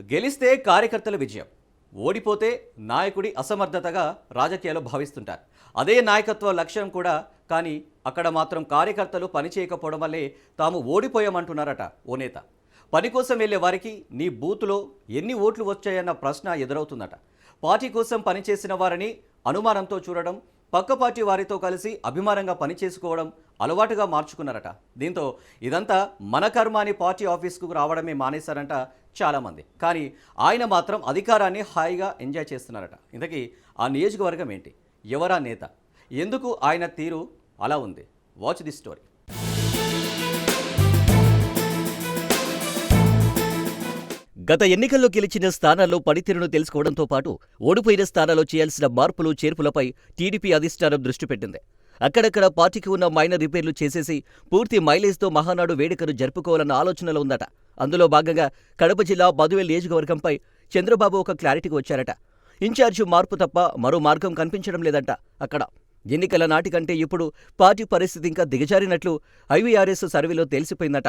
గెలిస్తే కార్యకర్తల విజయం. ఓడిపోతే నాయకుడి అసమర్థతగా రాజకీయాలు భావిస్తుంటారు. అదే నాయకత్వ లక్ష్యం కూడా కానీ అక్కడ మాత్రం కార్యకర్తలు పనిచేయకపోవడం వల్లే తాము ఓడిపోయామంటున్నారట ఓ నేత. పని కోసం వెళ్ళే వారికి నీ బూత్లో ఎన్ని ఓట్లు వచ్చాయన్న ప్రశ్న ఎదురవుతుందట. పార్టీ కోసం పనిచేసిన వారిని అనుమానంతో చూడడం పక్క పార్టీ వారితో కలిసి అభిమానంగా పనిచేసుకోవడం అలవాటుగా మార్చుకున్నారట. దీంతో ఇదంతా మన కర్మ అని పార్టీ ఆఫీస్కు రావడమే మానేశారంట చాలామంది. కానీ ఆయన మాత్రం అధికారాన్ని హాయిగా ఎంజాయ్ చేస్తున్నారట. ఇంతకీ ఆ నియోజకవర్గం ఏంటి? ఎవరా నేత? ఎందుకు ఆయన తీరు అలా ఉంది? వాచ్ ది స్టోరీ గత ఎన్నికల్లో గెలిచిన స్థానాల్లో పనితీరును తెలుసుకోవడంతో పాటు ఓడిపోయిన స్థానాల్లో చేయాల్సిన మార్పులు చేర్పులపై టీడీపీ అధిష్టానం దృష్టి పెట్టింది. అక్కడక్కడ పార్టీకి ఉన్న మైనర్ రిపేర్లు చేసేసి పూర్తి మైలేజ్తో మహానాడు వేడుకను జరుపుకోవాలన్న ఆలోచనలో ఉందట. అందులో భాగంగా కడప జిల్లా మధువేల్ నియోజకవర్గంపై చంద్రబాబు ఒక క్లారిటీకి వచ్చారట. ఇన్ఛార్జి మార్పు తప్ప మరో మార్గం కనిపించడం లేదంట అక్కడ. ఎన్నికల నాటికంటే ఇప్పుడు పార్టీ పరిస్థితి ఇంకా దిగజారినట్లు ఐవీఆర్ఎస్ సర్వేలో తెలిసిపోయిందట.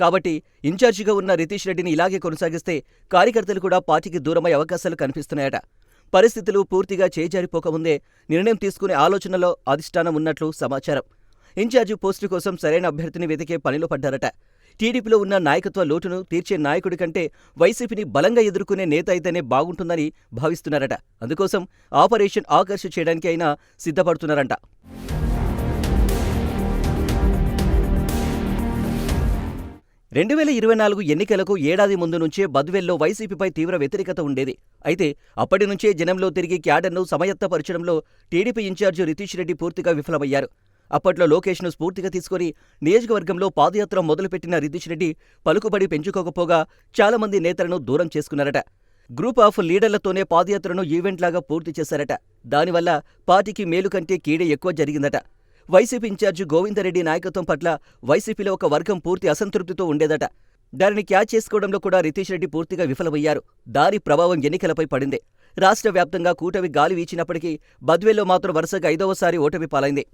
కాబట్టి ఇన్ఛార్జిగా ఉన్న రితీష్ రెడ్డిని ఇలాగే కొనసాగిస్తే కార్యకర్తలు కూడా పార్టీకి దూరమయ్యే అవకాశాలు కనిపిస్తున్నాయట. పరిస్థితులు పూర్తిగా చేజారిపోకముందే నిర్ణయం తీసుకునే ఆలోచనలో అధిష్టానం ఉన్నట్లు సమాచారం. ఇన్ఛార్జి పోస్టు కోసం సరైన అభ్యర్థిని వెతికే పనిలో పడ్డారట. టీడీపీలో ఉన్న నాయకత్వ లోటును తీర్చే నాయకుడి కంటే వైసీపీని బలంగా ఎదుర్కొనే నేత అయితేనే బాగుంటుందని భావిస్తున్నారట. అందుకోసం ఆపరేషన్ ఆకర్ష చేయడానికి అయినా సిద్ధపడుతున్నారంట. రెండు వేల ఇరవై నాలుగు ఎన్నికలకు ఏడాది ముందు నుంచే బద్వేల్లో వైసీపీపై తీవ్ర వ్యతిరేకత ఉండేది. అయితే అప్పటి నుంచే జనంలో తిరిగి క్యాడర్ను సమయత్తపరచడంలో TDP in charge Ritish Reddy పూర్తిగా విఫలమయ్యారు. అప్పట్లో లోకేష్ను స్ఫూర్తిగా తీసుకుని నియోజకవర్గంలో పాదయాత్ర మొదలుపెట్టిన రితీష్ రెడ్డి పలుకుబడి పెంచుకోకపోగా చాలామంది నేతలను దూరం చేసుకున్నారట. గ్రూప్ ఆఫ్ లీడర్లతోనే పాదయాత్రను ఈవెంట్లాగా పూర్తి చేశారట. దానివల్ల పార్టీకి మేలు కంటే కీడే ఎక్కువ జరిగిందట. వైసీపీ ఇన్ఛార్జి గోవిందరెడ్డి నాయకత్వం పట్ల వైసీపీలో ఒక వర్గం పూర్తి అసంతృప్తితో ఉండేదట. దానిని క్యాచ్ చేసుకోవడంలో కూడా రితీష్ రెడ్డి పూర్తిగా విఫలమయ్యారు. దాని ప్రభావం ఎన్నికలపై పడింది. రాష్ట్ర వ్యాప్తంగా కూటమి గాలి వీచినప్పటికీ బద్వేల్లో మాత్రం వరుసగా ఐదవసారి ఓటమి పాలైంది.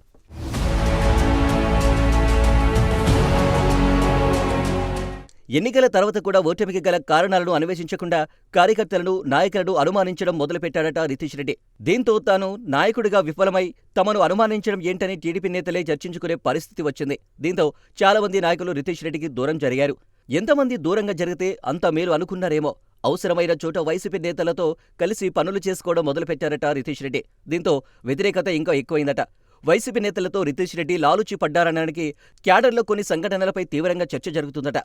ఎన్నికల తర్వాత కూడా ఓటమికి గల కారణాలను అన్వేషించకుండా కార్యకర్తలను నాయకులను అనుమానించడం మొదలుపెట్టాడట రితీష్ రెడ్డి. దీంతో తాను నాయకుడిగా విఫలమై తమను అనుమానించడం ఏంటని టీడీపీ నేతలే చర్చించుకునే పరిస్థితి వచ్చింది. దీంతో చాలా మంది నాయకులు రితీష్ రెడ్డికి దూరం జరిగారు. ఎంతమంది దూరంగా జరిగితే అంత మేలు అనుకున్నారేమో. అవసరమైన చోట వైసీపీ నేతలతో కలిసి పనులు చేసుకోవడం మొదలుపెట్టారట రితీష్ రెడ్డి. దీంతో వ్యతిరేకత ఇంకా ఎక్కువైందట. వైసీపీ నేతలతో రితీష్ రెడ్డి లాలుచి పడ్డారనడానికి క్యాడర్లో కొన్ని సంఘటనలపై తీవ్రంగా చర్చ జరుగుతుందట.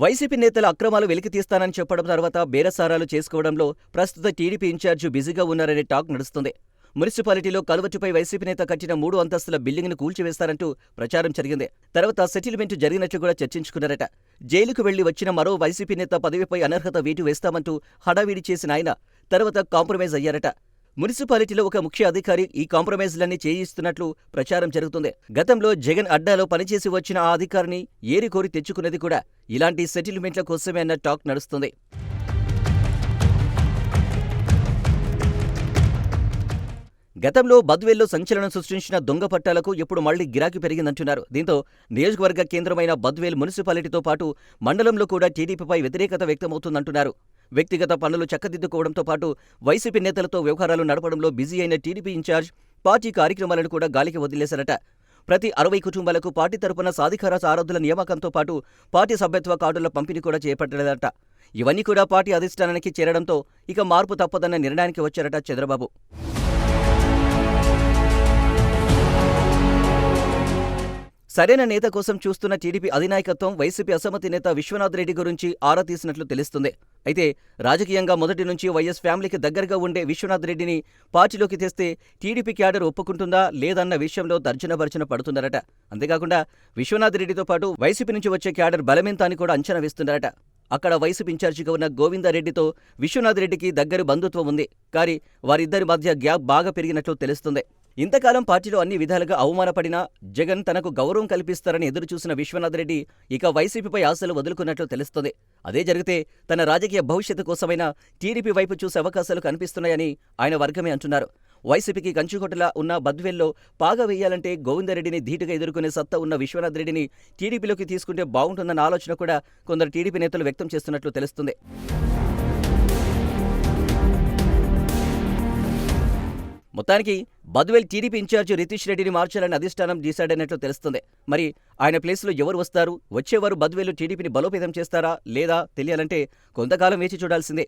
వైసీపీ నేతల అక్రమాలు వెలికితీస్తానని చెప్పడం తర్వాత బేరసారాలు చేసుకోవడంలో ప్రస్తుత టీడీపీ ఇన్ఛార్జి బిజీగా ఉన్నారనే టాక్ నడుస్తుంది. మున్సిపాలిటీలో కలువట్టుపై వైసీపీ నేత కట్టిన మూడు అంతస్తుల బిల్డింగ్ను కూల్చివేస్తారంటూ ప్రచారం జరిగింది. తర్వాత సెటిల్మెంట్ జరిగినట్లు కూడా చర్చించుకున్నారట. జైలుకు వెళ్ళి వచ్చిన మరో వైసీపీ నేత పదవిపై అనర్హత వీటు వేస్తామంటూ హడావిడి చేసిన ఆయన తర్వాత కాంప్రమైజ్ అయ్యారట. మున్సిపాలిటీలో ఒక ముఖ్య అధికారి ఈ కాంప్రమైజ్లన్నీ చేయిస్తున్నట్లు ప్రచారం జరుగుతుంది. గతంలో జగన్ అడ్డాలో పనిచేసి వచ్చిన ఆ అధికారిని ఏరికోరి తెచ్చుకున్నది కూడా ఇలాంటి సెటిల్మెంట్ల కోసమే అన్న టాక్ నడుస్తుంది. గతంలో బద్వేల్లో సంచలనం సృష్టించిన దొంగ పట్టాలకు ఇప్పుడు మళ్ళీ గిరాకీ పెరిగిందంటున్నారు. దీంతో నియోజకవర్గ కేంద్రమైన బద్వేల్ మున్సిపాలిటీతో పాటు మండలంలో కూడా టీడీపీపై వ్యతిరేకత వ్యక్తమవుతుందంటున్నారు. వ్యక్తిగత పనులు చక్కదిద్దుకోవడంతో పాటు వైసీపీ నేతలతో వ్యవహారాలు నడపడంలో బిజీ అయిన టీడీపీ ఇన్ఛార్జ్ పార్టీ కార్యక్రమాలను కూడా గాలికి వదిలేశారట. ప్రతి అరవై కుటుంబాలకు పార్టీ తరపున సాధికార సారథుల నియామకంతో పాటు పార్టీ సభ్యత్వ కార్డుల పంపిణీ కూడా చేపట్టలేదట. ఇవన్నీ కూడా పార్టీ అధిష్టానానికి చేరడంతో ఇక మార్పు తప్పదన్న నిర్ణయానికి వచ్చారట చంద్రబాబు. సరైన నేత కోసం చూస్తున్న టీడీపీ అధినాయకత్వం వైసీపీ అసమ్మతి నేత విశ్వనాథ్ రెడ్డి గురించి ఆరా తీసినట్లు తెలుస్తుంది. అయితే రాజకీయంగా మొదటి నుంచి వైఎస్ ఫ్యామిలీకి దగ్గరగా ఉండే విశ్వనాథ్ రెడ్డిని పార్టీలోకి తెస్తే టీడీపీ క్యాడర్ ఒప్పుకుంటుందా లేదన్న విషయంలో తర్జన భర్జన పడుతున్నారట. అంతేకాకుండా విశ్వనాథ్ రెడ్డితో పాటు వైసీపీ నుంచి వచ్చే క్యాడర్ బలమెంత అని కూడా అంచనా వేస్తున్నారట. అక్కడ వైసీపీ ఇన్ఛార్జిగా ఉన్న గోవిందారెడ్డితో విశ్వనాథ్ రెడ్డికి దగ్గర బంధుత్వం ఉంది. కానీ వారిద్దరి మధ్య గ్యాప్ బాగా పెరిగినట్లు తెలుస్తుంది. ఇంతకాలం పార్టీలో అన్ని విధాలుగా అవమానపడినా జగన్ తనకు గౌరవం కల్పిస్తారని ఎదురుచూసిన విశ్వనాథ్ రెడ్డి ఇక వైసీపీపై ఆశలు వదులుకున్నట్లు తెలుస్తుంది. అదే జరిగితే తన రాజకీయ భవిష్యత్తు కోసమైనా టీడీపీ వైపు చూసే అవకాశాలు కనిపిస్తున్నాయని ఆయన వర్గమే అంటున్నారు. వైసీపీకి కంచుకొట్టలా ఉన్న బద్వేల్లో పాగా వేయాలంటే గోవిందరెడ్డిని ధీటుగా ఎదుర్కొనే సత్తా ఉన్న విశ్వనాథ్ రెడ్డిని టీడీపీలోకి తీసుకుంటే బాగుంటుందన్న ఆలోచన కూడా కొందరు టీడీపీ నేతలు వ్యక్తం చేస్తున్నట్లు తెలుస్తుంది. మొత్తానికి బద్వేల్ టీడీపీ ఇన్ఛార్జ్ రితీష్ రెడ్డిని మార్చాలని అధిష్టానం డిసైడ్ అయినట్లు తెలుస్తుంది. మరి ఆయన ప్లేస్లో ఎవరు వస్తారు? వచ్చేవారు బద్వేలు టీడీపీని బలోపేతం చేస్తారా లేదా తెలియాలంటే కొంతకాలం వేచి చూడాల్సిందే.